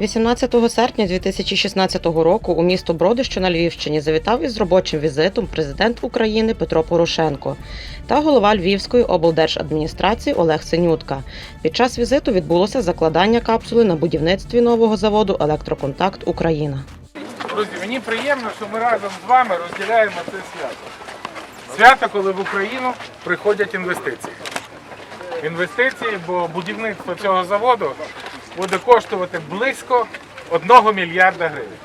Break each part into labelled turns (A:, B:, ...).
A: 18 серпня 2016 року у місто Броди, що на Львівщині, завітав із робочим візитом президент України Петро Порошенко та голова Львівської облдержадміністрації Олег Синютка. Під час візиту відбулося закладання капсули на будівництві нового заводу Електроконтакт Україна.
B: Друзі, мені приємно, що ми разом з вами розділяємо це свято. Свято, коли в Україну приходять інвестиції. Інвестиції, бо будівництво цього заводу буде коштувати близько 1 мільярда гривень.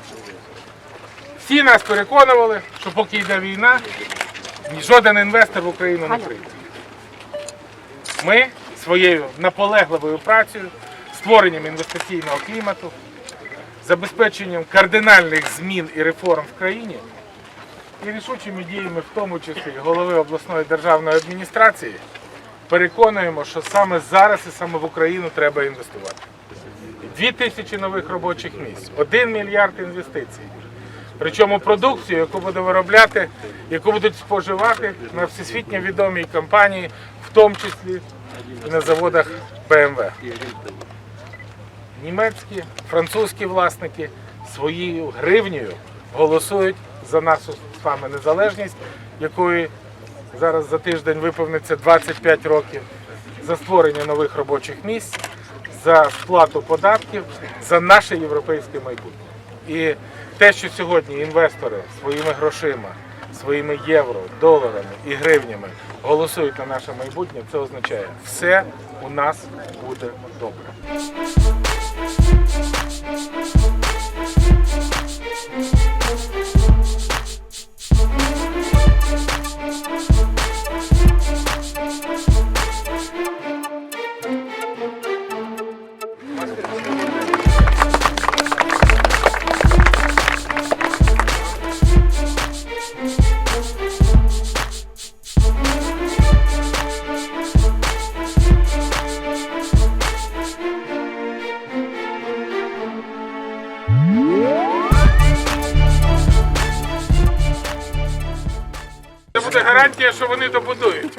B: Всі нас переконували, що поки йде війна, жоден інвестор в Україну не прийде. Ми своєю наполегливою працею, створенням інвестиційного клімату, забезпеченням кардинальних змін і реформ в країні і рішучими діями, в тому числі голови обласної державної адміністрації, переконуємо, що саме зараз і саме в Україну треба інвестувати. Дві тисячі нових робочих місць, один мільярд інвестицій. Причому продукцію, яку буде виробляти, яку будуть споживати на всесвітньо відомій компанії, в тому числі і на заводах BMW німецькі, французькі власники своєю гривнею голосують за нашу з вами незалежність, якої зараз за тиждень виповниться 25 років, за створення нових робочих місць, за сплату податків, за наше європейське майбутнє. І те, що сьогодні інвестори своїми грошима, своїми євро, доларами і гривнями голосують на наше майбутнє, це означає, все у нас буде добре. Гарантія, що вони добудують.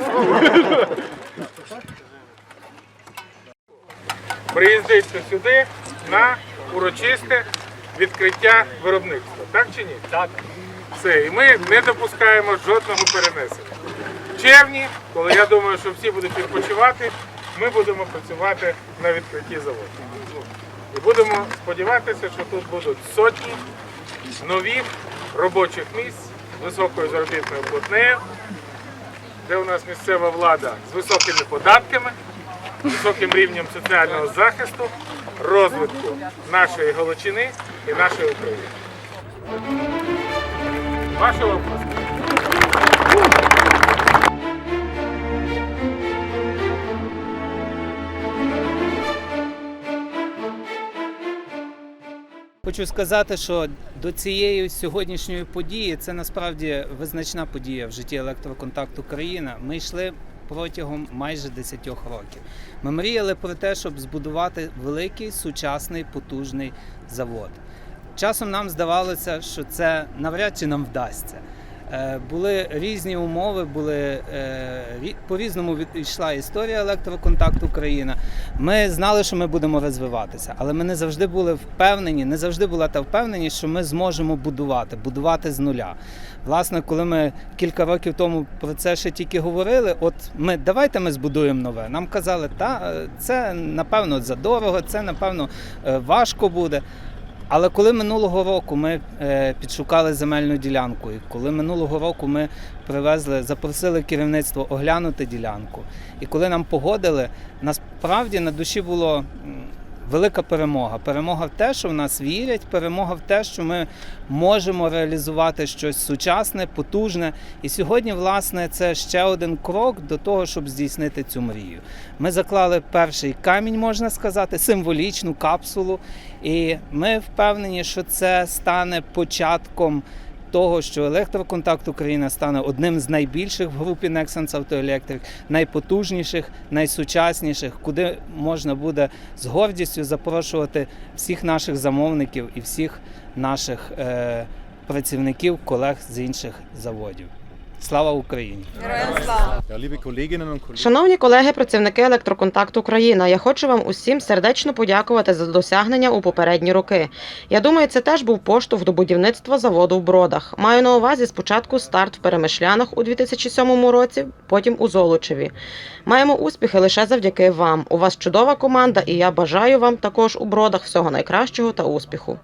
B: Приїздите сюди на урочисте відкриття виробництва. Так чи ні? Так. Все, і ми не допускаємо жодного перенесення. В червні, коли я думаю, що всі будуть відпочивати, ми будемо працювати на відкритті заводу. І будемо сподіватися, що тут будуть сотні нових робочих місць високою заробітною платнею, де у нас місцева влада з високими податками, високим рівнем соціального захисту, розвитку нашої Галичини і нашої України. Ваші області.
C: Хочу сказати, що до цієї сьогоднішньої події це насправді визначна подія в житті електроконтакту Україна. Ми йшли протягом майже 10 років. Ми мріяли про те, щоб збудувати великий сучасний потужний завод. Часом нам здавалося, що це навряд чи нам вдасться. Е, Були різні умови, були е, рі- по-різному від- йшла історія електроконтакту Україна. Ми знали, що ми будемо розвиватися, але ми не завжди були впевнені, не завжди була та впевненість, що ми зможемо будувати, будувати з нуля. Власне, коли ми кілька років тому про це ще тільки говорили, от ми давайте ми збудуємо нове. Нам казали, та е, це напевно задорого, це напевно важко буде. Але коли минулого року ми е, підшукали земельну ділянку, і коли минулого року ми привезли, запросили керівництво оглянути ділянку, і коли нам погодили, насправді на душі було велика перемога. Перемога в те, що в нас вірять, перемога в те, що ми можемо реалізувати щось сучасне, потужне. І сьогодні, власне, це ще один крок до того, щоб здійснити цю мрію. Ми заклали перший камінь, можна сказати, символічну капсулу. І ми впевнені, що це стане початком того, що електроконтакт Україна стане одним з найбільших в групі Nexans Auto Electric, найпотужніших, найсучасніших, куди можна буде з гордістю запрошувати всіх наших замовників і всіх наших е, працівників, колег з інших заводів. Слава Україні!
D: Und Kollegen.
A: Шановні колеги, працівники електроконтакт Україна, я хочу вам усім сердечно подякувати за досягнення у попередні роки. Я думаю, це теж був поштовх до будівництва заводу в Бродах. Маю на увазі спочатку старт в Перемишлянах у 2007 році, потім у Золочеві. Маємо успіхи лише завдяки вам. У вас чудова команда, і я бажаю вам також у Бродах всього найкращого та успіху.